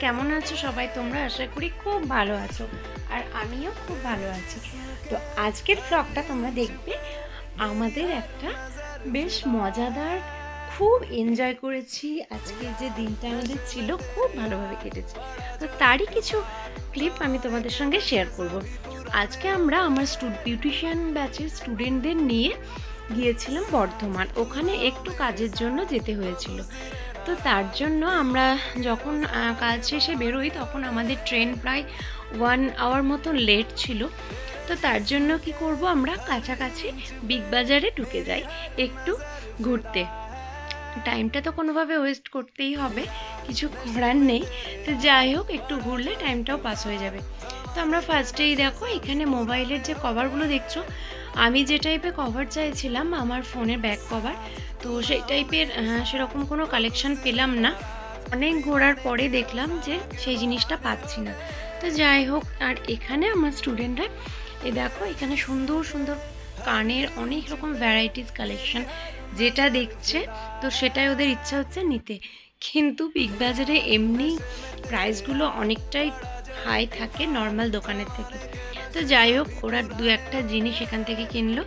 কেমন আছো সবাই? তোমরা আশা করি খুব ভালো আছো আর আমিও খুব ভালো আছি। তো আজকের ব্লগটা তোমরা দেখবে, আমাদের একটা বেশ মজাদার, খুব এনজয় করেছি। আজকের যে দিনটা আমাদের ছিল, খুব ভালোভাবে কেটেছে। তো তারই কিছু ক্লিপ আমি তোমাদের সঙ্গে শেয়ার করব। আজকে আমরা আমার স্টুড বিউটিশিয়ান ব্যাচের স্টুডেন্টদের নিয়ে গিয়েছিলাম বর্ধমান। ওখানে একটু কাজের জন্য যেতে হয়েছিল। তো তার জন্য আমরা যখন কাজ শেষে বেরোই তখন আমাদের ট্রেন প্রায় ওয়ান আওয়ার মতো লেট ছিল। তো তার জন্য কি করব আমরা, কাছাকাছি বিগ বাজারে ঢুকে যাই একটু ঘুরতে। টাইমটা তো কোনোভাবে ওয়েস্ট করতেই হবে, কিছু করার নেই। তো যাই হোক, একটু ঘুরলে টাইমটাও পাস হয়ে যাবে। তো আমরা ফার্স্টেই দেখো, এখানে মোবাইলের যে কভারগুলো দেখছ আমি যে টাইপের কভার চাইছিলাম, আমার ফোনের ব্যাক কভার তো সেই টাইপের সেরকম কোনো কালেকশন পেলাম না। অনেক ঘোরার পরে দেখলাম যে সেই জিনিসটা পাচ্ছি না। তো যাই হোক, আর এখানে আমার স্টুডেন্টরা এ দেখো, এখানে সুন্দর সুন্দর কানের অনেক রকম ভ্যারাইটিস কালেকশন যেটা দেখছে, তো সেটাই ওদের ইচ্ছা হচ্ছে নিতে। কিন্তু বিগ বাজারে এমনি প্রাইসগুলো অনেকটাই হাই থাকে নর্মাল দোকানের থেকে। তো যাই হোক, ওরা দু একটা জিনিস এখান থেকে কিনলো।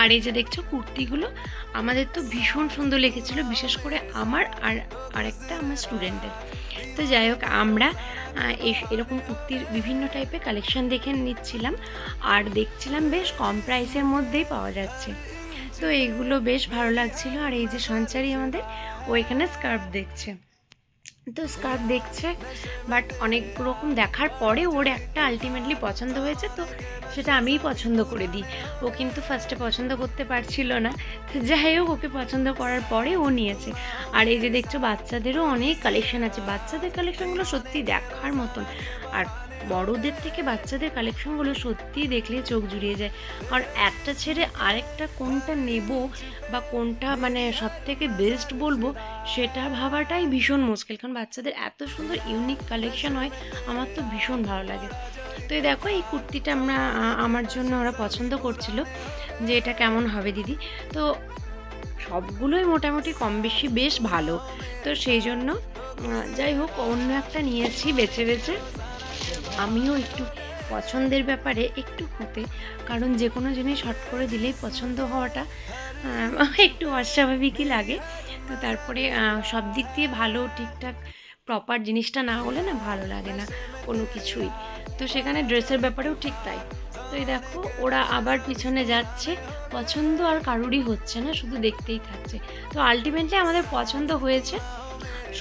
আর এই যে দেখছ কুর্তিগুলো, আমাদের তো ভীষণ সুন্দর লেগেছিলো, বিশেষ করে আমার আর আরেকটা আমার স্টুডেন্টের তো যাই হোক, আমরা এরকম কুর্তির বিভিন্ন টাইপের কালেকশন দেখে নিচ্ছিলাম। আর দেখছিলাম বেশ কম প্রাইসের মধ্যেই পাওয়া যাচ্ছে। তো এইগুলো বেশ ভালো লাগছিল। আর এই যে সঞ্চারী আমাদের, ও এখানে স্কার্ফ দেখছে। তো স্কার্ফ দেখছে বাট অনেক রকম দেখার পরে ওর একটা আলটিমেটলি পছন্দ হয়েছে, তো সেটা আমিই পছন্দ করে দিই। ও কিন্তু ফার্স্টে পছন্দ করতে পারছিল না। যাই হোক, ওকে পছন্দ করার পরে ও নিয়েছে। আর এই যে দেখছ, বাচ্চাদেরও অনেক কালেকশন আছে। বাচ্চাদের কালেকশনগুলো সত্যি দেখার মতন। আর বড়দের থেকে বাচ্চাদের কালেকশনগুলো সত্যিই দেখলে চোখ জুড়িয়ে যায়। আর একটা ছেড়ে আরেকটা কোনটা নেব বা কোনটা মানে সব থেকে বেস্ট বলব, সেটা ভাবাটাই ভীষণ মুশকিল। কারণ বাচ্চাদের এত সুন্দর ইউনিক কালেকশন হয়, আমার তো ভীষণ ভালো লাগে। তো এই দেখো, এই কুর্তিটা আমরা আমার জন্য ওরা পছন্দ করছিল যে এটা কেমন হবে দিদি? তো সবগুলোই মোটামুটি কম বেশি বেশ ভালো। তো সেই জন্য যাই হোক, অন্য একটা নিয়েছি, বেছে বেছে। আমিও একটু পছন্দের ব্যাপারে একটু খুঁতে কারণ যে কোনো জিনিস হট করে দিলেই পছন্দ হওয়াটা একটু অস্বাভাবিকই লাগে। তো তারপরে সব দিক দিয়ে ভালো, ঠিকঠাক প্রপার জিনিসটা না হলে না ভালো লাগে না কোনো কিছুই। তো সেখানে ড্রেসের ব্যাপারেও ঠিক তাই। তো এই দেখো, ওরা আবার পিছনে যাচ্ছে। পছন্দ আর কারুরই হচ্ছে না, শুধু দেখতেই থাকছে। তো আলটিমেটলি আমাদের পছন্দ হয়েছে।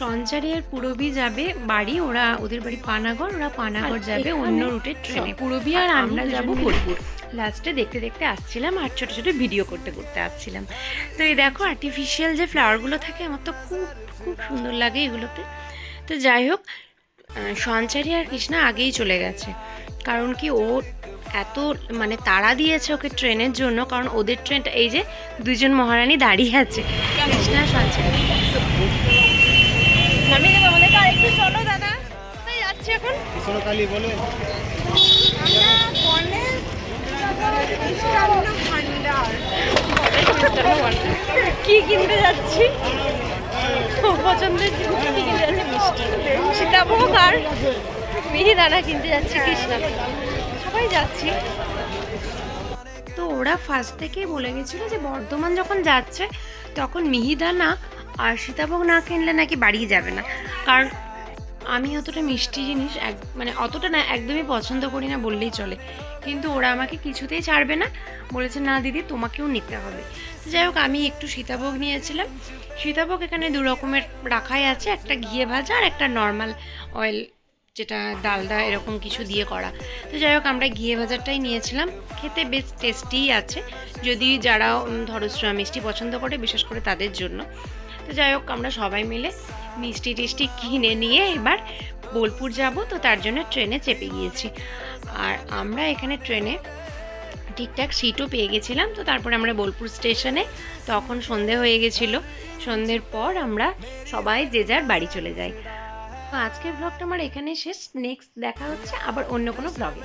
সঞ্চারী আর পুরবি যাবে বাড়ি ওরা ওদের বাড়ি পানাগড় ওরা পানাগড় যাবে অন্য রুটের ট্রেনে। পুরবি আর আমরা যাব বোলপুর। লাস্টে দেখতে দেখতে আসছিলাম আর ছোটো ছোটো ভিডিও করতে করতে আসছিলাম। তো এই দেখো আর্টিফিশিয়াল যে ফ্লাওয়ারগুলো থাকে আমার তো খুব খুব সুন্দর লাগে এগুলোতে। তো যাই হোক সঞ্চারী আর কৃষ্ণা আগেই চলে গেছে। কারণ কি ও এত মানে তাড়া দিয়েছে ওকে ট্রেনের জন্য কারণ ওদের ট্রেনটা এই যে দুজন মহারানী দাঁড়িয়ে আছে। কৃষ্ণা সঞ্চারী। আমাদেরকে চলো দাদা। কোথায় যাচ্ছি এখন? বলে। ভান্ডার। কি কিনতে যাচ্ছি? পছন্দের জিনিস কি কিনতে যাচ্ছে? সীতাভোগ আর মিহিদানা কিনতে যাচ্ছে কৃষ্ণা। সবাই যাচ্ছি। তো ওরা ফার্স্ট থেকেই বলে গেছিল যে বর্ধমান যখন যাচ্ছে তখন মিহিদানা আর সীতাভোগ না কিনলে নাকি বাড়ি যাবে না। কারণ আমি অতটা মিষ্টি জিনিস এক মানে অতটা না, একদমই পছন্দ করি না বললেই চলে। কিন্তু ওরা আমাকে কিছুতেই ছাড়বে না। বলেছে, না দিদি, তোমাকেও নিতে হবে। যাই হোক, আমি একটু সীতাভোগ নিয়েছিলাম। সীতাভোগ এখানে দু রকমের রাখাই আছে, একটা ঘিয়ে ভাজা আর একটা নর্মাল অয়েল যেটা ডালডা এরকম কিছু দিয়ে করা। তো যাই হোক, আমরা ঘিয়ে ভাজাটাই নিয়েছিলাম। খেতে বেশ টেস্টিই আছে। যদি যারা ধরো, মিষ্টি পছন্দ করে, বিশেষ করে তাদের জন্য। তো যাই হোক, আমরা সবাই মিলে মিষ্টি টিষ্টি কিনে নিয়ে এবার বোলপুর যাব। তো তার জন্য ট্রেনে চেপে গিয়েছি। আর আমরা এখানে ট্রেনে ঠিকঠাক সিটও পেয়ে গেছিলাম। তো তারপরে আমরা বোলপুর স্টেশনে তখন সন্ধে হয়ে গেছিল। সন্ধ্যের পর আমরা সবাই যে যার বাড়ি চলে যাই। তো আজকের ব্লগটা আমার এখানে শেষ। নেক্সট দেখা হচ্ছে আবার অন্য কোনো ব্লগে